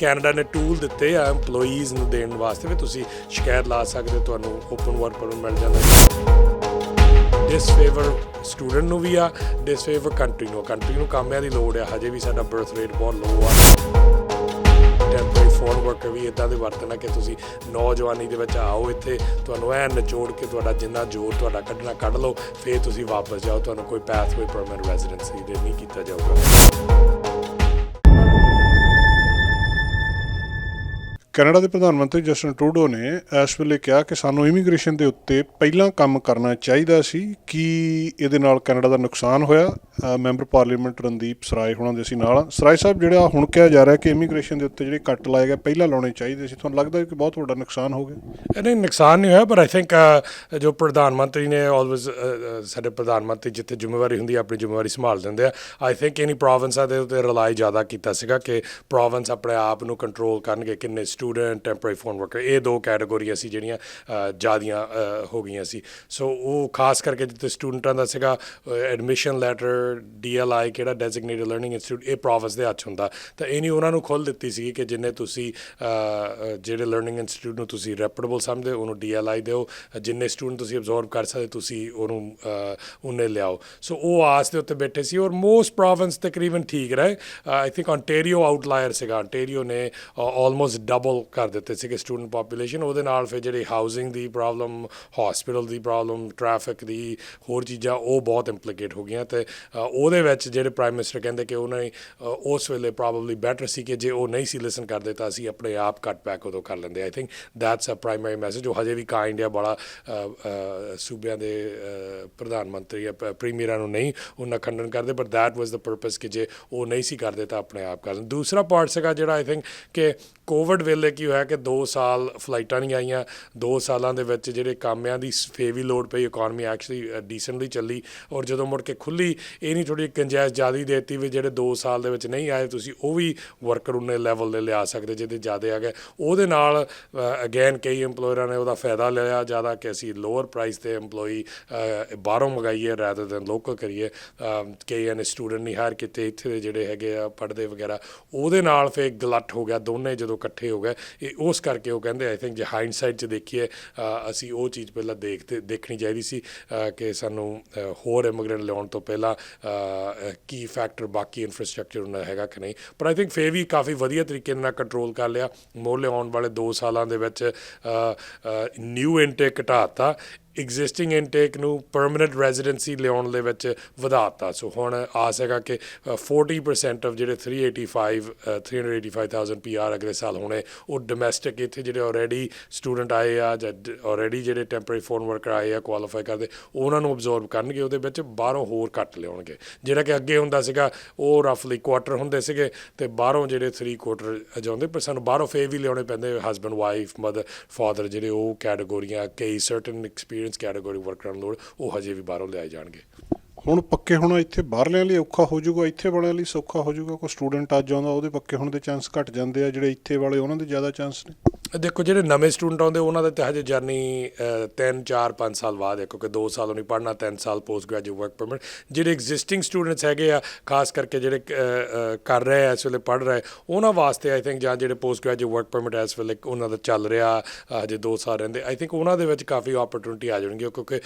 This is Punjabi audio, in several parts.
ਕੈਨੇਡਾ ਨੇ ਟੂਲ ਦਿੱਤੇ ਆ EMPLOYEES ਨੂੰ ਦੇਣ ਵਾਸਤੇ ਵੀ ਤੁਸੀਂ ਸ਼ਿਕਾਇਤ ਲਾ ਸਕਦੇ ਹੋ, ਤੁਹਾਨੂੰ ਓਪਨ ਵਰਕ ਪਰਮਿਟ ਮਿਲ ਜਾਂਦਾ ਡਿਸਫੇਵਰ ਸਟੂਡੈਂਟ ਨੂੰ ਵੀ ਆ ਡਿਸਫੇਵਰ ਕੰਟਰੀ ਨੂੰ ਕੰਟਰੀ ਨੂੰ ਕਾਮਿਆਂ ਦੀ ਲੋੜ ਆ ਹਜੇ ਵੀ ਸਾਡਾ ਬਰਥ ਰੇਟ ਬਹੁਤ ਲੋ ਆ। ਟੈਂਪਰੇਰੀ ਫੋਰਨ ਵਰਕਰ ਵੀ ਇਦਾਂ ਦੇ ਵਰਤਣਾ ਕਿ ਤੁਸੀਂ ਨੌਜਵਾਨੀ ਦੇ ਵਿੱਚ ਆਓ ਇੱਥੇ ਤੁਹਾਨੂੰ ਐ ਨਿਚੋੜ ਕੇ ਤੁਹਾਡਾ ਜਿੰਨਾ ਜ਼ੋਰ ਤੁਹਾਡਾ ਕੱਢਣਾ ਕੱਢ ਲਓ ਫਿਰ ਤੁਸੀਂ ਵਾਪਸ ਜਾਓ ਤੁਹਾਨੂੰ ਕੋਈ ਪੈਥਵੇ ਪਰਮਨੈਂਟ ਰੈਜ਼ੀਡੈਂਸੀ ਦੇ ਨਹੀਂ ਕੀਤਾ ਜਾਊਗਾ। ਕੈਨੇਡਾ ਦੇ ਪ੍ਰਧਾਨ ਮੰਤਰੀ ਜਸਟਨ ਟਰੂਡੋ ਨੇ ਇਸ ਵੇਲੇ ਕਿਹਾ ਕਿ ਸਾਨੂੰ ਇਮੀਗ੍ਰੇਸ਼ਨ ਦੇ ਉੱਤੇ ਪਹਿਲਾਂ ਕੰਮ ਕਰਨਾ ਚਾਹੀਦਾ ਸੀ। ਕਿ ਇਹਦੇ ਨਾਲ ਕੈਨੇਡਾ ਦਾ ਨੁਕਸਾਨ ਹੋਇਆ? ਮੈਂਬਰ ਪਾਰਲੀਮੈਂਟ ਰਣਦੀਪ ਸਰਾਏ ਹੋਣਾ ਦੇ ਸੀ ਨਾਲ ਸਰਾਏ ਸਾਹਿਬ, ਜਿਹੜਾ ਹੁਣ ਕਿਹਾ ਜਾ ਰਿਹਾ ਕਿ ਇਮੀਗ੍ਰੇਸ਼ਨ ਦੇ ਉੱਤੇ ਜਿਹੜੇ ਕੱਟ ਲਾਏ ਗਏ, ਪਹਿਲਾਂ ਲਾਉਣੇ ਚਾਹੀਦੇ ਸੀ, ਤੁਹਾਨੂੰ ਲੱਗਦਾ ਕਿ ਬਹੁਤ ਵੱਡਾ ਨੁਕਸਾਨ ਹੋ ਗਿਆ? ਇਹ ਨਹੀਂ, ਨੁਕਸਾਨ ਨਹੀਂ ਹੋਇਆ, ਪਰ ਆਈ ਥਿੰਕ ਜੋ ਪ੍ਰਧਾਨ ਮੰਤਰੀ ਨੇ ਆਲਵੇਜ਼ ਸਾਡੇ ਪ੍ਰਧਾਨ ਮੰਤਰੀ ਜਿੱਥੇ ਜ਼ਿੰਮੇਵਾਰੀ ਹੁੰਦੀ ਹੈ, ਆਪਣੀ ਜ਼ਿੰਮੇਵਾਰੀ ਸੰਭਾਲ ਦਿੰਦੇ ਆ। ਆਈ ਥਿੰਕ ਇਨੀ ਪ੍ਰੋਵਿੰਸਾਂ ਦੇ ਉੱਤੇ ਰਿਲਾਈ ਜ਼ਿਆਦਾ ਕੀਤਾ ਸੀਗਾ ਕਿ ਪ੍ਰੋਵਿੰਸ ਆਪਣੇ ਆਪ ਨੂੰ ਕੰਟਰੋਲ ਕਰਨਗੇ, ਕਿੰਨੇ ਸਟੂਡੈਂਟ ਟੈਂਪਰੇਰੀ ਫੋਰਨ ਵਰਕਰ ਇਹ ਦੋ ਕੈਟਾਗੋਰੀਆਂ ਸੀ ਜਿਹੜੀਆਂ ਅ, ਜ਼ਿਆਦੀਆਂ ਹੋ ਗਈਆਂ ਸੀ। ਸੋ ਉਹ ਖਾਸ ਕਰਕੇ ਜਿੱਥੇ ਸਟੂਡੈਂਟਾਂ ਦਾ ਸੀਗਾ ਐਡਮਿਸ਼ਨ ਲੈਟਰ ਡੀਐਲਆਈ ਕਿਹੜਾ ਡੈਜ਼ਿਗਨੇਟਡ ਲਰਨਿੰਗ ਇੰਸਟੀਟਿਊਟ ਇਹ ਪ੍ਰੋਵਿੰਸ ਦੇ ਹੱਥ ਹੁੰਦਾ। ਤਾਂ ਇਹ ਨਹੀਂ ਉਹਨਾਂ ਨੂੰ ਖੁੱਲ੍ਹ ਦਿੱਤੀ ਸੀ ਕਿ ਜਿੰਨੇ ਤੁਸੀਂ ਜਿਹੜੇ ਲਰਨਿੰਗ ਇੰਸਟੀਟਿਊਟ ਨੂੰ ਤੁਸੀਂ ਰੈਪੂਟੇਬਲ ਸਮਝਦੇ ਹੋ, ਉਹਨੂੰ ਡੀਐਲਆਈ ਦਿਓ। ਜਿੰਨੇ ਸਟੂਡੈਂਟ ਤੁਸੀਂ ਅਬਜ਼ੌਰਬ ਕਰ ਸਕਦੇ ਤੁਸੀਂ ਉਹਨੂੰ ਉਹਨੇ ਲਿਆਓ। ਸੋ ਉਹ ਆਸ ਦੇ ਉੱਤੇ ਬੈਠੇ ਸੀ ਔਰ ਮੋਸਟ ਪ੍ਰੋਵਿੰਸ ਤਕਰੀਬਨ ਠੀਕ ਰਹੇ। ਆਈ ਥਿੰਕ ontario ਆਊਟਲਾਇਰ ਸੀਗਾ। Ontario ਨੇ ਆਲਮੋਸਟ ਡਬਲ ਕਰ ਦਿੱਤੇ ਸੀਗੇ ਸਟੂਡੈਂਟ ਪੋਪੂਲੇਸ਼ਨ ਉਹਦੇ ਨਾਲ ਫਿਰ ਜਿਹੜੀ ਹਾਊਸਿੰਗ ਦੀ ਪ੍ਰੋਬਲਮ ਹਸਪੀਟਲ ਦੀ ਪ੍ਰੋਬਲਮ ਟ੍ਰੈਫਿਕ ਦੀ ਹੋਰ ਚੀਜ਼ਾਂ, ਉਹ ਬਹੁਤ ਇੰਪਲੀਕੇਟ ਹੋ ਗਈਆਂ ਤੇ ਉਹਦੇ ਵਿੱਚ ਜਿਹੜੇ ਪ੍ਰਾਈਮ ਮਿਨਿਸਟਰ ਕਹਿੰਦੇ ਕਿ ਉਹਨਾਂ ਨੇ ਉਸ ਵੇਲੇ ਪ੍ਰੋਬਬਲੀ ਬੈਟਰ ਸੀ ਕਿ ਜੇ ਉਹ ਨਹੀਂ ਸੀ ਲਿਸਨ ਕਰਦੇ ਤਾਂ ਅਸੀਂ ਆਪਣੇ ਆਪ ਕੱਟ ਬੈਕ ਉਦੋਂ ਕਰ ਲੈਂਦੇ। I think that's uh primary message ਉਹ ਹਜੇ ਵੀ ਕਾ ਇੰਡੀਆ ਬੜਾ ਸੂਬਿਆਂ ਦੇ ਪ੍ਰਧਾਨ ਮੰਤਰੀ ਜਾਂ ਪ੍ਰੀਮੀਅਰਾਂ ਨੂੰ ਨਹੀਂ ਉਹਨਾਂ ਖੰਡਨ ਕਰਦੇ but that was the purpose ਕਿ ਜੇ ਉਹ ਨਹੀਂ ਸੀ ਕਰਦੇ ਤਾਂ ਆਪਣੇ ਆਪ ਕਰ ਦੂਸਰਾ ਪਾਰਟ ਸੀਗਾ ਜਿਹੜਾ ਆਈ ਥਿੰਕ ਕਿ ਕੋਵਿਡ ਵੇਲੇ ਕੀ ਹੋਇਆ ਕਿ 2 ਸਾਲ ਫਲਾਈਟਾਂ ਨਹੀਂ ਆਈਆਂ 2 ਸਾਲਾਂ ਦੇ ਵਿੱਚ ਜਿਹੜੇ ਕਾਮਿਆਂ ਦੀ ਫੇ ਵੀ ਲੋਡ ਪਈ ਇਕਨੋਮੀ ਐਕਚੁਅਲੀ ਡੀਸੈਂਟਲੀ ਚੱਲੀ ਔਰ ਜਦੋਂ ਮੁੜ ਕੇ ਖੁੱਲੀ ਇਹ ਨਹੀਂ ਥੋੜੀ ਕੰਜੈਸ ਜਿਆਦੀ ਦੇਤੀ ਵੀ ਜਿਹੜੇ 2 ਸਾਲ ਦੇ ਵਿੱਚ ਨਹੀਂ ਆਏ ਤੁਸੀਂ ਉਹ ਵੀ ਵਰਕਰ ਉਹਨੇ ਲੈਵਲ ਦੇ ਲਿਆ ਸਕਦੇ ਜਿਹਦੇ ਜ਼ਿਆਦਾ ਆ ਗਏ ਉਹਦੇ ਨਾਲ ਅਗੇਨ ਕਈ EMPLOYERਾਂ ਨੇ ਉਹਦਾ ਫਾਇਦਾ ਲਿਆ ਜ਼ਿਆਦਾ ਕਿ ਅਸੀਂ ਲੋਅਰ ਪ੍ਰਾਈਸ ਤੇ EMPLOYE ਬਾਹਰੋਂ ਮੰਗਾਈਏ ਰੈਦਰ ਦੈਨ ਲੋਕਲ ਕਰੀਏ। ਅਹ, ਕਈਆਂ ਨੇ ਸਟੂਡੈਂਟ ਨਹੀਂ ਹਾਇਰ ਕੀਤੇ ਇੱਥੇ ਦੇ ਜਿਹੜੇ ਹੈਗੇ ਆ ਪੜ੍ਹਦੇ ਵਗੈਰਾ ਉਹਦੇ ਨਾਲ ਫਿਰ ਗਲੱਟ ਹੋ ਗਿਆ ਦੋਨੇ ਜਦੋਂ ਇਕੱਠੇ ਹੋ ਗਏ ਇਹ ਉਸ ਕਰਕੇ ਉਹ ਕਹਿੰਦੇ ਆਈ ਥਿੰਕ ਜੇ ਹਾਈਂਡਸਾਈਟ 'ਚ ਦੇਖੀਏ ਅਸੀਂ ਉਹ ਚੀਜ਼ ਪਹਿਲਾਂ ਦੇਖਦੇ ਦੇਖਣੀ ਚਾਹੀਦੀ ਸੀ ਕਿ ਸਾਨੂੰ ਹੋਰ ਇਮੀਗ੍ਰੈਂਟ ਲਿਆਉਣ ਤੋਂ ਪਹਿਲਾਂ ਕੀ ਫੈਕਟਰ ਬਾਕੀ ਇਨਫਰਾਸਟ੍ਰਕਚਰ ਉਹਨਾਂ ਹੈਗਾ ਕਿ ਨਹੀਂ। ਪਰ ਆਈ ਥਿੰਕ ਫੇ ਵੀ ਕਾਫੀ ਵਧੀਆ ਤਰੀਕੇ ਨਾਲ ਕੰਟਰੋਲ ਕਰ ਲਿਆ। ਮੋਲੇ ਆਉਣ ਵਾਲੇ 2 ਸਾਲਾਂ ਦੇ ਵਿੱਚ ਨਿਊ ਇਨਟੇਕ ਘਟਾਤਾ ਐਗਜ਼ਿਸਟਿੰਗ ਇਨਟੇਕ ਨੂੰ ਪਰਮਨੈਂਟ ਰੈਜ਼ੀਡੈਂਸੀ ਲਿਆਉਣ ਦੇ ਵਿੱਚ ਵਧਾਤਾ। ਸੋ ਹੁਣ ਆਸ ਹੈਗਾ ਕਿ ਅ, 40% ਆਫ ਜਿਹੜੇ 385 ਅ, 385000 ਪੀਆਰ ਅਗਲੇ ਸਾਲ ਹੋਣੇ ਉਹ ਡੋਮੈਸਟਿਕ ਇੱਥੇ ਜਿਹੜੇ ਆਲਰੇਡੀ ਸਟੂਡੈਂਟ ਆਏ ਆ ਜਾਂ ਆਲਰੇਡੀ ਜਿਹੜੇ ਟੈਂਪਰੇਰੀ ਫੋਰਨ ਵਰਕਰ ਆਏ ਆ ਕੁਆਲੀਫਾਈ ਕਰਦੇ ਉਹਨਾਂ ਨੂੰ ਅਬਜ਼ੌਰਬ ਕਰਨਗੇ ਉਹਦੇ ਵਿੱਚ ਬਾਹਰੋਂ ਹੋਰ ਘੱਟ ਲਿਆਉਣਗੇ। ਜਿਹੜਾ ਕਿ ਅੱਗੇ ਹੁੰਦਾ ਸੀਗਾ ਉਹ ਰਫਲੀ ਕੁਆਟਰ ਹੁੰਦੇ ਸੀਗੇ ਤੇ ਬਾਹਰੋਂ ਜਿਹੜੇ 3 ਕੁਆਟਰ ਜਾਂਦੇ ਪਰ ਸਾਨੂੰ ਬਾਹਰੋਂ ਫੇ ਵੀ ਲਿਆਉਣੇ ਪੈਂਦੇ ਹਸਬੰਡ ਵਾਈਫ ਮਦਰ ਫਾਦਰ ਜਿਹੜੇ ਉਹ ਕੈਟਾਗੋਰੀਆਂ ਕਈ ਸਰਟਨ ਐਕਸਪੀਰੀਅੰਸ ਕੈਟਾਗਰੀ ਵਰਕਰਾਂ ਨੂੰ ਲੋੜ, ਉਹ ਹਜੇ ਵੀ ਬਾਹਰੋਂ ਲਿਆਏ ਜਾਣਗੇ। ਹੁਣ ਪੱਕੇ ਹੋਣਾ ਇੱਥੇ ਬਾਹਰਲਿਆਂ ਲਈ ਔਖਾ ਹੋ ਜਾਊਗਾ, ਇੱਥੇ ਵਾਲਿਆਂ ਲਈ ਸੌਖਾ ਹੋ ਜਾਊਗਾ, ਕੋਈ ਸਟੂਡੈਂਟ ਅੱਜ ਆਉਂਦਾ ਉਹਦੇ ਪੱਕੇ ਹੋਣ ਦੇ ਚਾਂਸ ਘਟ ਜਾਂਦੇ ਆ, ਜਿਹੜੇ ਇੱਥੇ ਵਾਲੇ, ਉਹਨਾਂ ਦੇ ਜ਼ਿਆਦਾ ਚਾਂਸ ਨੇ। ਦੇਖੋ ਜਿਹੜੇ ਨਵੇਂ ਸਟੂਡੈਂਟ ਆਉਂਦੇ ਉਹਨਾਂ ਦੇ ਤਾਂ ਹਜੇ ਜਰਨੀ 3 4 5 ਸਾਲ ਬਾਅਦ ਹੈ ਕਿਉਂਕਿ 2 ਸਾਲ ਉਹਨੇ ਪੜ੍ਹਨਾ 3 ਸਾਲ ਪੋਸਟ ਗ੍ਰੈਜੂਏਟ ਵਰਕ ਪਰਮਿਟ ਜਿਹੜੇ ਐਗਜ਼ਿਸਟਿੰਗ ਸਟੂਡੈਂਟਸ ਹੈਗੇ ਆ ਖਾਸ ਕਰਕੇ ਜਿਹੜੇ ਕਰ ਰਹੇ ਆ ਇਸ ਵੇਲੇ ਪੜ੍ਹ ਰਹੇ ਉਹਨਾਂ ਵਾਸਤੇ ਆਈ ਥਿੰਕ ਜਾਂ ਜਿਹੜੇ ਪੋਸਟ ਗ੍ਰੈਜੂਏਟ ਵਰਕ ਪਰਮਿਟ ਇਸ ਵੇਲੇ ਉਹਨਾਂ ਦਾ ਚੱਲ ਰਿਹਾ ਹਜੇ 2 ਸਾਲ ਰਹਿੰਦੇ। ਆਈ ਥਿੰਕ ਉਹਨਾਂ ਦੇ ਵਿੱਚ ਕਾਫੀ ਓਪਰਚੁਨਿਟੀ ਆ ਜਾਣਗੀ ਕਿਉਂਕਿ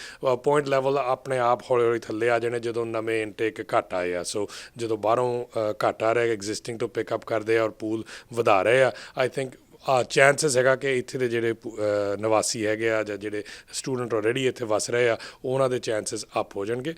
ਪੁਆਇੰਟ ਲੈਵਲ ਆਪਣੇ ਆਪ ਹੌਲੀ ਹੌਲੀ ਥੱਲੇ ਆ ਜਾਣੇ ਜਦੋਂ ਨਵੇਂ ਇਨਟੇਕ ਘਟ ਆਏ ਆ। ਸੋ ਜਦੋਂ ਬਾਹਰੋਂ ਅ, ਘੱਟ ਆ ਰਿਹਾ ਐਗਜ਼ਿਸਟਿੰਗ ਤੋਂ ਪਿਕ ਅਪ ਕਰਦੇ ਆ ਔਰ ਪੂਲ ਵਧਾ ਰਹੇ ਆ ਆਈ ਥਿੰਕ ਆ ਚਾਂਸਸ ਹੈਗਾ ਕਿ ਇੱਥੇ ਦੇ ਜਿਹੜੇ ਪੁ- ਨਿਵਾਸੀ ਹੈਗੇ ਆ ਜਾਂ ਜਿਹੜੇ ਸਟੂਡੈਂਟ ਆਲਰੇਡੀ ਇੱਥੇ ਵਸ ਰਹੇ ਆ, ਉਹਨਾਂ ਦੇ ਚਾਂਸਸ ਅਪ ਹੋ ਜਾਣਗੇ।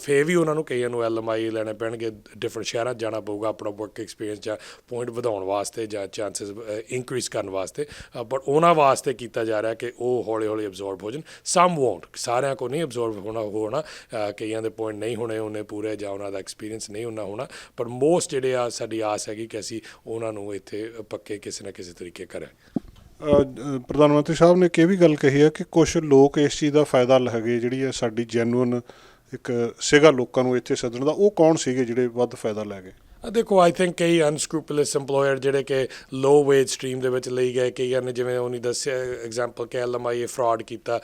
ਫੇ ਵੀ ਉਹਨਾਂ ਨੂੰ ਕਈਆਂ ਨੂੰ ਐਲਐਮਆਈ ਲੈਣੇ ਪੈਣਗੇ ਡਿਫਰੈਂਟ ਸ਼ਹਿਰਾਂ 'ਚ ਜਾਣਾ ਪਊਗਾ ਆਪਣਾ ਵਰਕ ਐਕਸਪੀਰੀਅੰਸ ਜਾਂ ਪੁਆਇੰਟ ਵਧਾਉਣ ਵਾਸਤੇ ਜਾਂ ਚਾਂਸਸ ਇਨਕਰੀਜ਼ ਕਰਨ ਵਾਸਤੇ। ਬਟ ਉਹਨਾਂ ਵਾਸਤੇ ਕੀਤਾ ਜਾ ਰਿਹਾ ਕਿ ਉਹ ਹੌਲੀ ਹੌਲੀ ਅਬਜ਼ੌਰਬ ਹੋ ਜਾਣ। ਸਮ ਵੋਂਟ ਸਾਰਿਆਂ ਕੋ ਨਹੀਂ ਅਬਜ਼ੌਰਬ ਹੋਣਾ ਹੋਣਾ ਕਈਆਂ ਦੇ ਪੁਆਇੰਟ ਨਹੀਂ ਹੋਣੇ, ਉਹਨੇ ਪੂਰੇ ਜਾਂ ਉਹਨਾਂ ਦਾ ਐਕਸਪੀਰੀਅੰਸ ਨਹੀਂ ਉਹਨਾਂ ਹੋਣਾ। ਪਰ ਮੋਸਟ ਜਿਹੜੇ ਆ, ਸਾਡੀ ਆਸ ਹੈਗੀ ਕਿ ਅਸੀਂ ਉਹਨਾਂ ਨੂੰ ਇੱਥੇ ਪੱਕੇ ਕਿਸੇ ਨਾ ਕਿਸੇ ਤਰੀਕੇ ਕਰਾਂ ਅ, ਪ੍ਰਧਾਨ ਮੰਤਰੀ ਸਾਹਿਬ ਨੇ ਕਿ ਇਹ ਵੀ ਗੱਲ ਕਹੀ ਹੈ ਕਿ ਕੁਝ ਲੋਕ ਇਸ ਚੀਜ਼ ਦਾ ਫਾਇਦਾ ਲਹਗੇ ਜਿਹੜੀ ਹੈ ਸਾਡੀ ਜੈਨੂਇਨ ਇੱਕ ਸੀਗਾ ਲੋਕਾਂ ਨੂੰ ਇੱਥੇ ਸੱਦਣ ਦਾ ਉਹ ਕੌਣ ਸੀਗੇ ਜਿਹੜੇ ਵੱਧ ਫਾਇਦਾ ਲੈ ਗਏ? ਦੇਖੋ ਆਈ ਥਿੰਕ ਕਈ ਅਨਸਕ੍ਰੂਪੂਲਸ EMPLOYER ਜਿਹੜੇ ਕਿ ਲੋ ਵੇਜ ਸਟਰੀਮ ਦੇ ਵਿੱਚ ਲਈ ਗਏ, ਕਈਆਂ ਨੇ ਜਿਵੇਂ ਉਹਨੇ ਦੱਸਿਆ ਐਗਜ਼ਾਮਪਲ ਕਿ ਐਲਐਮਆਈ ਫਰਾਡ ਕੀਤਾ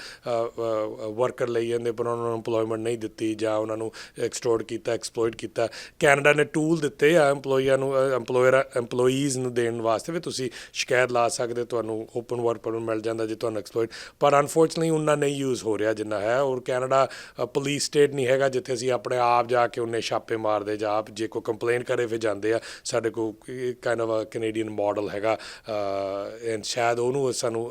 ਵਰਕਰ ਲਈ ਜਾਂਦੇ, ਪਰ ਉਹਨਾਂ ਨੂੰ EMPLOYMENT ਨਹੀਂ ਦਿੱਤੀ ਜਾਂ ਉਹਨਾਂ ਨੂੰ ਐਕਸਟੋਰਟ ਕੀਤਾ ਐਕਸਪਲੋਇਟ ਕੀਤਾ। ਕੈਨੇਡਾ ਨੇ ਟੂਲ ਦਿੱਤੇ ਆ EMPLOYER ਨੂੰ EMPLOYER, EMPLOYEES ਨੂੰ ਦੇਣ ਵਾਸਤੇ ਵੀ ਤੁਸੀਂ ਸ਼ਿਕਾਇਤ ਲਾ ਸਕਦੇ, ਤੁਹਾਨੂੰ ਓਪਨ ਵਰਕ ਪਰਮਿਟ ਮਿਲ ਜਾਂਦਾ ਜੇ ਤੁਹਾਨੂੰ ਐਕਸਪਲੋਇਟ ਪਰ ਅਨਫੋਰਚੂਨਟਲੀ ਉਹਨਾਂ ਨਹੀਂ ਯੂਜ਼ ਹੋ ਰਿਹਾ ਜਿੰਨਾ ਹੈ, ਔਰ ਕੈਨੇਡਾ ਪੁਲਿਸ ਸਟੇਟ ਨਹੀਂ ਹੈਗਾ, ਜਿੱਥੇ ਅਸੀਂ ਆਪਣੇ ਆਪ ਜਾ ਕੇ ਉਹਨੇ ਛਾਪੇ ਮਾਰਦੇ ਜਾਂ ਆਪ ਜੇ ਕੋਈ ਕੰਪਲੇਨ ਕਰੇ ਫਿਰ ਜਾਂਦੇ ਆ? ਸਾਡੇ ਕੋਲ kind of uh Canadian model ਹੈਗਾ ਐਂਡ ਸ਼ਾਇਦ ਉਹਨੂੰ ਸਾਨੂੰ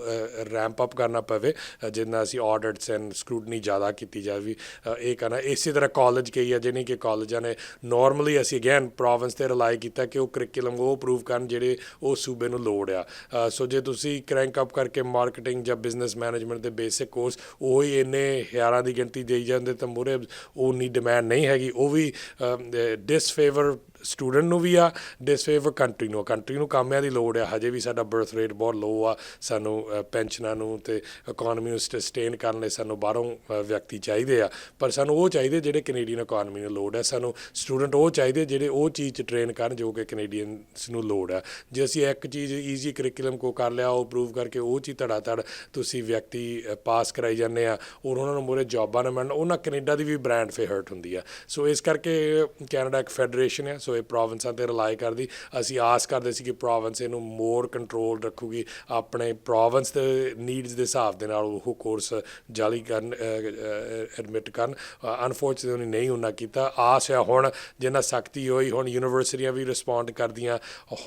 ਰੈਂਪ ਅਪ ਕਰਨਾ ਪਵੇ ਜਿੰਨਾ ਅਸੀਂ ਆਡਿਟਸ ਐਂਡ ਸਕ੍ਰੂਟਨੀ ਜ਼ਿਆਦਾ ਕੀਤੀ ਜਾਵੇ। ਅ, ਇਹ ਕਰਨਾ ਇਸੇ ਤਰ੍ਹਾਂ ਕਾਲਜ ਕਈ ਆ ਜਿਹਨੇ ਕਿ ਕਾਲਜਾਂ ਨੇ ਨਾਰਮਲੀ ਅਸੀਂ ਅਗੇਨ ਪ੍ਰੋਵਿੰਸ ਤੇ ਰਿਲਾਈ ਕੀਤਾ ਕਿ ਉਹ ਕਰਿਕੂਲਮ ਉਹ ਅਪਰੂਵ ਕਰਨ ਜਿਹੜੇ ਉਹ ਸੂਬੇ ਨੂੰ ਲੋੜ ਆ। ਸੋ ਜੇ ਤੁਸੀਂ ਕ੍ਰੈਂਕ ਅਪ ਕਰਕੇ ਮਾਰਕੀਟਿੰਗ ਜਾਂ ਬਿਜ਼ਨਸ ਮੈਨੇਜਮੈਂਟ ਦੇ ਬੇਸਿਕ ਕੋਰਸ ਉਹ ਹੀ ਇੰਨੇ ਹਜ਼ਾਰਾਂ ਦੀ ਗਿਣਤੀ ਦੇਈ ਜਾਂਦੇ ਤਾਂ ਮੂਹਰੇ ਉਹ ਨਹੀਂ ਡਿਮਾਂਡ ਨਹੀਂ ਹੈਗੀ। ਉਹ ਵੀ ਡਿਸਫੇਵਰ ਸਟੂਡੈਂਟ ਨੂੰ ਵੀ ਆ ਡਿਸਫੇਵਰ ਕੰਟਰੀ ਨੂੰ ਕੰਟਰੀ ਨੂੰ ਕਾਮਿਆਂ ਦੀ ਲੋੜ ਆ। ਹਜੇ ਵੀ ਸਾਡਾ ਬਰਥ ਰੇਟ ਬਹੁਤ ਲੋ ਆ। ਸਾਨੂੰ ਪੈਨਸ਼ਨਾਂ ਨੂੰ ਤੇ ਇਕਨੋਮੀ ਨੂੰ ਸਸਟੇਨ ਕਰਨ ਲਈ ਸਾਨੂੰ ਬਾਹਰੋਂ ਵਿਅਕਤੀ ਚਾਹੀਦੇ ਆ। ਪਰ ਸਾਨੂੰ ਉਹ ਚਾਹੀਦੇ ਜਿਹੜੇ ਕੈਨੇਡੀਅਨ ਇਕਨੋਮੀ ਨੂੰ ਲੋੜ ਆ। ਸਾਨੂੰ ਸਟੂਡੈਂਟ ਉਹ ਚਾਹੀਦੇ ਜਿਹੜੇ ਉਹ ਚੀਜ਼ 'ਚ ਟ੍ਰੇਨ ਕਰਨ ਜੋ ਕਿ ਕੈਨੇਡੀਅਨਸ ਨੂੰ ਲੋੜ ਆ। ਜੇ ਅਸੀਂ ਇੱਕ ਚੀਜ਼ ਈਜ਼ੀ ਕਰਿਕੂਲਮ ਕੋ ਕਰ ਲਿਆ, ਉਹ ਪ੍ਰੂਵ ਕਰਕੇ ਉਹ ਚੀਜ਼ ਧੜਾ ਧੜ ਤੁਸੀਂ ਵਿਅਕਤੀ ਪਾਸ ਕਰਾਈ ਜਾਂਦੇ ਆ, ਔਰ ਉਹਨਾਂ ਨੂੰ ਮੂਹਰੇ ਜੌਬਾਂ ਨਾ ਮਿਲਣ, ਉਹਨਾਂ ਕੈਨੇਡਾ ਦੀ ਵੀ ਬ੍ਰਾਂਡ ਫੇ ਹਰਟ ਹੁੰਦੀ ਆ। ਸੋ ਇਸ ਕਰਕੇ ਕੈਨੇਡਾ ਇੱਕ ਫੈਡਰੇਸ਼ਨ ਹੈ ਸੋ ਇਹ ਪ੍ਰੋਵਿੰਸਾਂ ਤੇ ਰਿਲਾਈ ਕਰਦੀ, ਅਸੀਂ ਆਸ ਕਰਦੇ ਸੀ ਕਿ ਪ੍ਰੋਵਿੰਸ ਇਹਨੂੰ ਮੋਰ ਕੰਟਰੋਲ ਰੱਖੂਗੀ, ਆਪਣੇ ਪ੍ਰੋਵਿੰਸ ਦੇ ਨੀਡਸ ਦੇ ਹਿਸਾਬ ਦੇ ਨਾਲ ਉਹ ਕੋਰਸ ਜਾਲੀ ਕਰਨ ਐਡਮਿਟ ਕਰਨ। ਅਨਫੋਰਚੂਨਟਲੀ ਨਹੀਂ ਉਹਨਾਂ ਕੀਤਾ। ਆਸ ਹੈ ਹੁਣ ਜਿੰਨਾ ਸਖਤੀ ਹੋਈ, ਹੁਣ ਯੂਨੀਵਰਸਿਟੀਆਂ ਵੀ ਰਿਸਪੌਂਡ ਕਰਦੀਆਂ,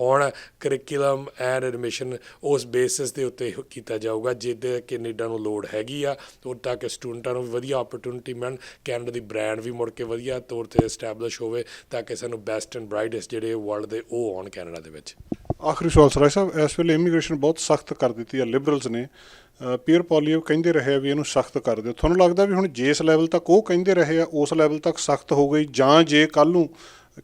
ਹੁਣ ਕਰਿਕੂਲਮ ਐਂਡ ਐਡਮਿਸ਼ਨ ਉਸ ਬੇਸਿਸ ਦੇ ਉੱਤੇ ਕੀਤਾ ਜਾਊਗਾ, ਜਿਹਦੇ ਕੈਨੇਡਾ ਨੂੰ ਲੋੜ ਹੈਗੀ ਆ। ਉਹ ਤਾਂ ਕਿ ਸਟੂਡੈਂਟਾਂ ਨੂੰ ਵੀ ਵਧੀਆ ਓਪਰਚੁਨਿਟੀ ਮਿਲਣ ਕੈਨੇਡਾ ਦੀ ਬ੍ਰਾਂਡ ਵੀ ਮੁੜ ਕੇ ਵਧੀਆ ਤੌਰ ਤੇ ਐਸਟੈਬਲਿਸ਼ ਹੋਵੇ, ਤਾਂ ਕਿ ਸਾਨੂੰ ਬੈਸਟ ਐਂਡ ਬ੍ਰਾਈਟੈਸਟ ਜਿਹੜੇ ਵਰਲਡ ਦੇ ਉਹ ਆਉਣ ਕੈਨੇਡਾ ਦੇ ਵਿੱਚ। ਆਖਰੀ ਸਵਾਲ ਸਰਾਜ ਸਾਹਿਬ, ਇਸ ਵੇਲੇ ਇਮੀਗ੍ਰੇਸ਼ਨ ਬਹੁਤ ਸਖਤ ਕਰ ਦਿੱਤੀ ਹੈ ਲਿਬਰਲਸ ਨੇ। ਪੀਅਰ ਪੋਲੀਓ ਕਹਿੰਦੇ ਰਹੇ ਆ ਵੀ ਇਹਨੂੰ ਸਖਤ ਕਰ ਦਿਓ। ਤੁਹਾਨੂੰ ਲੱਗਦਾ ਵੀ ਹੁਣ ਜਿਸ ਲੈਵਲ ਤੱਕ ਉਹ ਕਹਿੰਦੇ ਰਹੇ ਆ, ਉਸ ਲੈਵਲ ਤੱਕ ਸਖਤ ਹੋ ਗਈ ਜਾਂ ਜੇ ਕੱਲ ਨੂੰ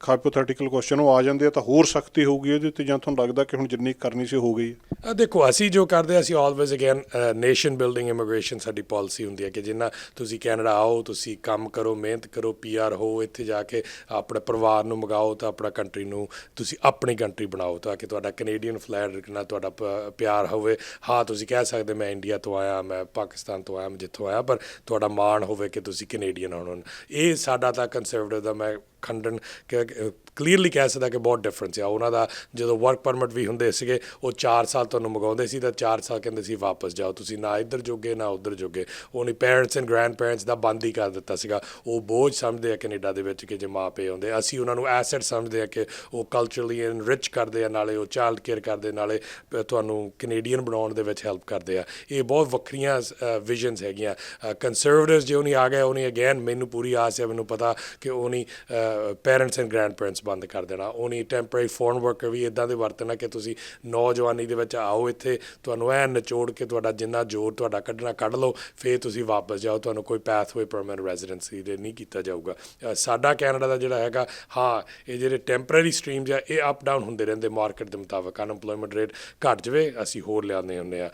ਹਾਈਪੋਥੈਟੀਕਲ ਕੁਐਸਚਨ ਉਹ ਆ ਜਾਂਦੇ ਆ ਤਾਂ ਹੋਰ ਸਖਤੀ ਹੋਊਗੀ ਇਹਦੇ ਉੱਤੇ ਜਾਂ ਤੁਹਾਨੂੰ ਲੱਗਦਾ ਕਿ ਹੁਣ ਜਿੰਨੀ ਕਰਨੀ ਸੀ ਹੋ ਗਈ ਹੈ? ਦੇਖੋ ਅਸੀਂ ਜੋ ਕਰਦੇ ਹਾਂ, ਅਸੀਂ always again nation building immigration ਸਾਡੀ ਪਾਲਿਸੀ ਹੁੰਦੀ ਹੈ ਕਿ ਜਿੰਨਾ ਤੁਸੀਂ ਕੈਨੇਡਾ ਆਓ ਤੁਸੀਂ ਕੰਮ ਕਰੋ ਮਿਹਨਤ ਕਰੋ ਪੀਆਰ ਹੋ ਇੱਥੇ ਜਾ ਕੇ ਆਪਣੇ ਪਰਿਵਾਰ ਨੂੰ ਮਗਾਓ ਤਾਂ ਆਪਣਾ ਕੰਟਰੀ ਨੂੰ ਤੁਸੀਂ ਆਪਣੀ ਕੰਟਰੀ ਬਣਾਓ ਤਾਂ ਕਿ ਤੁਹਾਡਾ ਕੈਨੇਡੀਅਨ ਫਲੈਟ ਨਾਲ ਤੁਹਾਡਾ ਪ- ਪਿਆਰ ਹੋਵੇ। ਹਾਂ ਤੁਸੀਂ ਕਹਿ ਸਕਦੇ ਮੈਂ ਇੰਡੀਆ ਤੋਂ ਆਇਆ ਮੈਂ ਪਾਕਿਸਤਾਨ ਤੋਂ ਆਇਆ ਮੈਂ ਜਿੱਥੋਂ ਆਇਆ ਪਰ ਤੁਹਾਡਾ ਮਾਣ ਹੋਵੇ ਕਿ ਤੁਸੀਂ ਕੈਨੇਡੀਅਨ ਹੋ ਇਹ ਸਾਡਾ ਤਾਂ ਕੰਸਰਵੇਟਿਵ ਦਾ ਮੈਂ ਖੰਡਨ a, ਕਲੀਅਰਲੀ ਕਹਿ ਸਕਦਾ ਕਿ ਬਹੁਤ ਡਿਫਰੈਂਸ ਆ। ਉਹਨਾਂ ਦਾ ਜਦੋਂ ਵਰਕ ਪਰਮਿਟ ਵੀ ਹੁੰਦੇ ਸੀਗੇ, ਉਹ 4 ਸਾਲ ਤੁਹਾਨੂੰ ਮਗਾਉਂਦੇ ਸੀ ਤਾਂ 4 ਸਾਲ ਕਹਿੰਦੇ ਸੀ, ਵਾਪਸ ਜਾਓ, ਤੁਸੀਂ ਨਾ ਇੱਧਰ ਜੋਗੇ, ਨਾ ਉੱਧਰ ਜੋਗੇ। ਉਹਨੇ ਪੇਰੈਂਟਸ ਐਂਡ ਗ੍ਰੈਂਡ ਪੇਰੈਂਟਸ ਦਾ ਬੰਦ ਹੀ ਕਰ ਦਿੱਤਾ ਸੀਗਾ। ਉਹ ਬੋਝ ਸਮਝਦੇ ਆ ਕੈਨੇਡਾ ਦੇ ਵਿੱਚ ਕਿ ਜੇ ਮਾਪੇ ਆਉਂਦੇ ਅਸੀਂ ਉਹਨਾਂ ਨੂੰ ਐਸੈਟ ਸਮਝਦੇ ਆ ਕਿ ਉਹ ਕਲਚਰਲੀ ਐਨਰਿਚ ਕਰਦੇ ਆ, ਨਾਲੇ ਉਹ ਚਾਈਲਡ ਕੇਅਰ ਕਰਦੇ, ਨਾਲੇ ਤੁਹਾਨੂੰ ਕੈਨੇਡੀਅਨ ਬਣਾਉਣ ਦੇ ਵਿੱਚ ਹੈਲਪ ਕਰਦੇ ਆ। ਇਹ ਬਹੁਤ ਵੱਖਰੀਆਂ ਵਿਜ਼ਨਸ ਹੈਗੀਆਂ। ਕੰਸਰਵੇਟਿਵਸ ਜੇ ਉਹਨੇ ਆ ਗਏ ਉਹਨੇ ਅਗੇਨ ਮੈਨੂੰ ਪੂਰੀ ਆਸ ਹੈ, ਮੈਨੂੰ ਪਤਾ ਕਿ ਉਹਨੇ ਪੇਰੈਂਟਸ ਐਂਡ ਗ੍ਰੈਂਡ ਪੈਰੈਂਟਸ ਬੰਦ ਕਰ ਦੇਣਾ। ਉਹ ਨਹੀਂ ਟੈਂਪਰੇਰੀ ਫੋਰਨ ਵਰਕਰ ਵੀ ਇਦਾਂ ਦੇ ਵਰਤਣਾ ਕਿ ਤੁਸੀਂ ਨੌਜਵਾਨੀ ਦੇ ਵਿੱਚ ਆਓ ਇੱਥੇ, ਤੁਹਾਨੂੰ ਐ ਨਿਚੋੜ ਕੇ ਤੁਹਾਡਾ ਜਿੰਨਾ ਜ਼ੋਰ ਤੁਹਾਡਾ ਕੱਢਣਾ ਕੱਢ ਲਓ, ਫੇਰ ਤੁਸੀਂ ਵਾਪਸ ਜਾਓ। ਤੁਹਾਨੂੰ ਕੋਈ ਪੈਥਵੇ ਪਰਮਨੈਂਟ ਰੈਜ਼ੀਡੈਂਸੀ ਦੇ ਨਹੀਂ ਕੀਤਾ ਜਾਊਗਾ। ਸਾਡਾ ਕੈਨੇਡਾ ਦਾ ਜਿਹੜਾ ਹੈਗਾ, ਹਾਂ, ਇਹ ਜਿਹੜੇ ਟੈਂਪਰੇਰੀ ਸਟਰੀਮਸ ਆ, ਇਹ ਅਪ ਡਾਊਨ ਹੁੰਦੇ ਰਹਿੰਦੇ ਮਾਰਕੀਟ ਦੇ ਮੁਤਾਬਕ। ਅਨਪਲੋਇਮੈਂਟ ਰੇਟ ਘਟ ਜਵੇ, ਅਸੀਂ ਹੋਰ ਲਿਆਉਂਦੇ ਹੁੰਦੇ ਆ।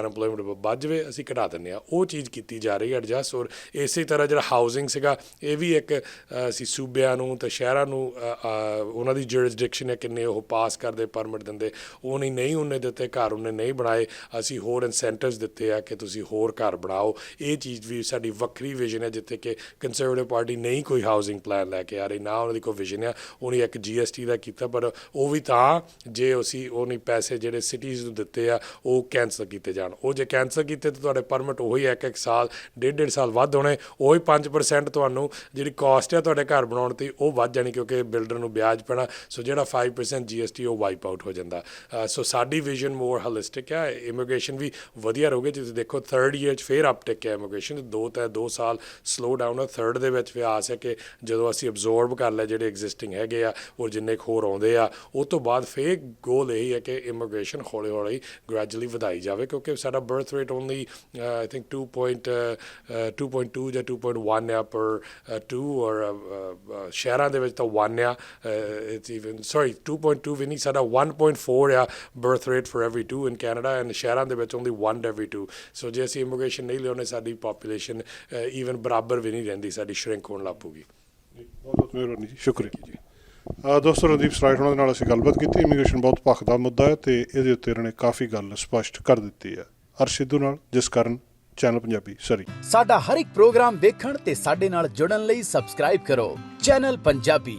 ਅਨਪਲੋਇਮੈਂਟ ਵੱਧ ਜਵੇ, ਅਸੀਂ ਘਟਾ ਦਿੰਦੇ ਆ। ਉਹ ਚੀਜ਼ ਕੀਤੀ ਜਾ ਰਹੀ ਹੈ ਐਡਜਸਟ ਔਰ ਇਸੇ ਤਰ੍ਹਾਂ ਜਿਹੜਾ ਹਾਊਸਿੰਗ ਸੀਗਾ, ਇਹ ਵੀ ਇੱਕ ਅਸੀਂ ਸੂਬਿਆਂ ਨੂੰ ਤੇ ਸ਼ਹਿਰਾਂ ਨੂੰ ਉਹਨਾਂ ਦੀ ਜੁਰਿਸਡਿਕਸ਼ਨ ਹੈ ਕਿੰਨੇ ਉਹ ਪਾਸ ਕਰਦੇ ਪਰਮਿਟ ਦਿੰਦੇ, ਉਹ ਨਹੀਂ ਨਹੀਂ ਉਹਨੇ ਦਿੱਤੇ, ਘਰ ਉਹਨੇ ਨਹੀਂ ਬਣਾਏ, ਅਸੀਂ ਹੋਰ ਇਨਸੈਂਟਿਵਸ ਦਿੱਤੇ ਆ ਕਿ ਤੁਸੀਂ ਹੋਰ ਘਰ ਬਣਾਓ। ਇਹ ਚੀਜ਼ ਵੀ ਸਾਡੀ ਵੱਖਰੀ ਵਿਜ਼ਨ ਹੈ, ਜਿੱਥੇ ਕਿ ਕੰਜ਼ਰਵੇਟਿਵ ਪਾਰਟੀ ਨਹੀਂ ਕੋਈ ਹਾਊਸਿੰਗ ਪਲਾਨ ਲੈ ਕੇ ਆ ਰਹੀ, ਨਾ ਉਹਨਾਂ ਦੀ ਕੋਈ ਵਿਜ਼ਨ ਆ ਉਹਨੇ ਇੱਕ ਜੀਐਸਟੀ ਦਾ ਕੀਤਾ, ਪਰ ਉਹ ਵੀ ਤਾਂ ਜੇ ਅਸੀਂ ਉਹਨੇ ਪੈਸੇ ਜਿਹੜੇ ਸਿਟੀਜ਼ ਨੂੰ ਦਿੱਤੇ ਆ, ਉਹ ਕੈਂਸਲ ਕੀਤੇ ਜਾਣ। ਉਹ ਜੇ ਕੈਂਸਲ ਕੀਤੇ ਤਾਂ ਤੁਹਾਡੇ ਪਰਮਿਟ ਉਹੀ ਇੱਕ ਇੱਕ ਸਾਲ, ਡੇਢ ਡੇਢ ਸਾਲ ਵੱਧ ਹੋਣੇ, ਉਹੀ 5% ਤੁਹਾਨੂੰ ਜਿਹੜੀ ਕਾਸਟ ਹੈ ਤੁਹਾਡੇ ਘਰ ਬਣਾਉਣ 'ਤੇ ਉਹ ਵੱਧ ਜਾਣੀ, ਕਿਉਂਕਿ ਬਿਲਡਰ ਨੂੰ ਵਿਆਜ ਪੈਣਾ ਸੋ ਜਿਹੜਾ 5% ਜੀਐਸਟੀ ਉਹ ਵਾਈਪ ਆਊਟ ਹੋ ਜਾਂਦਾ। ਸੋ ਸਾਡੀ ਵਿਜ਼ਨ ਮੋਰ ਹੋਲਿਸਟਿਕ ਹੈ ਇਮੀਗ੍ਰੇਸ਼ਨ ਵੀ ਵਧੀਆ ਰਹੂਗੇ। ਤੁਸੀਂ ਦੇਖੋ ਥਰਡ ਈਅਰ 'ਚ ਫੇਰ ਅਪਟਿਕ ਹੈ ਇਮੀਗ੍ਰੇਸ਼ਨ ਦੋ ਤਾਂ ਦੋ ਸਾਲ ਸਲੋ ਡਾਊਨ ਹੈ ਥਰਡ ਦੇ ਵਿੱਚ ਵੀ ਆਸ ਹੈ ਕਿ ਜਦੋਂ ਅਸੀਂ ਅਬਜ਼ੋਰਬ ਕਰ ਲੈ ਜਿਹੜੇ ਐਗਜ਼ਿਸਟਿੰਗ ਹੈਗੇ ਆ ਔਰ ਜਿੰਨੇ ਕੁ ਹੋਰ ਆਉਂਦੇ ਆ ਉਹ ਤੋਂ ਬਾਅਦ ਫੇਰ ਗੋਲ ਇਹ ਹੈ ਕਿ ਇਮੀਗ੍ਰੇਸ਼ਨ ਹੌਲੀ ਹੌਲੀ ਗ੍ਰੈਜੂਅਲੀ ਵਧਾਈ ਜਾਵੇ ਕਿਉਂਕਿ ਸਾਡਾ birth rate only I think 2. uh, 2.2 ਜਾਂ 2.1 ਆ ਪਰ 2 ਔਰ ਸ਼ਹਿਰਾਂ ਦੇ ਵਿੱਚ ਤਾਂ 1 ਆ। it's even sorry 2.2 ਵਿਨਿੰਗ ਸਾਡਾ 1.4 ਆ birth rate for every 2 in Canada and ਸ਼ਹਿਰਾਂ ਦੇ ਵਿੱਚ ਓਨਲੀ 1 ਐਵਰੀ 2 ਸੋ ਜੇ ਅਸੀਂ ਇਮੀਗ੍ਰੇਸ਼ਨ ਨਹੀਂ ਲਿਆਉਣੇ ਸਾਡੀ ਪੋਪੂਲੇਸ਼ਨ ਈਵਨ ਬਰਾਬਰ ਵੀ ਨਹੀਂ ਰਹਿੰਦੀ ਸਾਡੀ ਸ਼ਰਿੰਕ ਹੋਣ ਲੱਪੂਗੀ ਬਹੁਤ ਦੋਸਤੋ ਰਣਦੀਪ ਸਰਾਇਟ ਹੋਣਾ ਦੇ ਨਾਲ ਅਸੀਂ ਗੱਲਬਾਤ ਕੀਤੀ। ਇਮੀਗ੍ਰੇਸ਼ਨ ਬਹੁਤ ਭੱਖ ਦਾ ਮੁੱਦਾ ਹੈ ਤੇ ਇਹਦੇ ਉੱਤੇ ਇਹਨਾਂ ਕਾਫੀ ਗੱਲ ਸਪਸ਼ਟ ਕਰ ਦਿੱਤੀ ਹੈ। ਹਰ ਸਿੱਧੂ ਨਾਲ ਜਿਸ ਕਾਰਨ ਚੈਨਲ ਪੰਜਾਬੀ ਸਰੀ ਸਾਡਾ ਹਰ ਇੱਕ ਪ੍ਰੋਗਰਾਮ ਦੇਖਣ ਤੇ ਸਾਡੇ ਨਾਲ ਜੁੜਨ ਲਈ ਸਬਸਕ੍ਰਾਈਬ ਕਰੋ। ਚੈਨਲ ਪੰਜਾਬੀ।